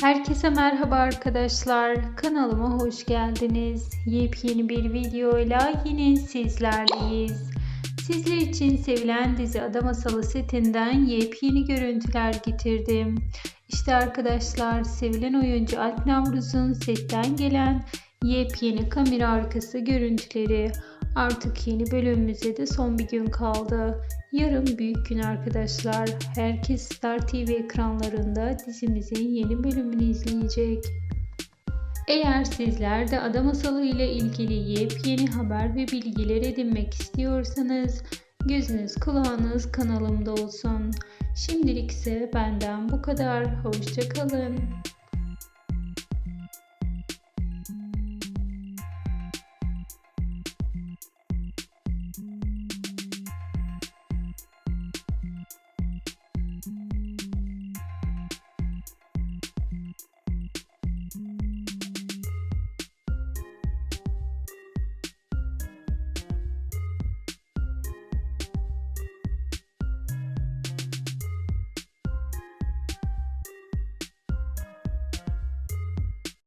Herkese merhaba arkadaşlar. Kanalıma hoş geldiniz. Yepyeni bir videoyla yine sizlerleyiz. Sizler için sevilen dizi Ada Masalı setinden yepyeni görüntüler getirdim. İşte arkadaşlar sevilen oyuncu Alp Navruz'un setten gelen yepyeni kamera arkası görüntüleri. Artık yeni bölümümüze de son bir gün kaldı. Yarın büyük gün arkadaşlar. Herkes Star TV ekranlarında dizimizin yeni bölümünü izleyecek. Eğer sizler de Ada Masalı ile ilgili yepyeni haber ve bilgiler edinmek istiyorsanız gözünüz kulağınız kanalımda olsun. Şimdilik ise benden bu kadar. Hoşçakalın.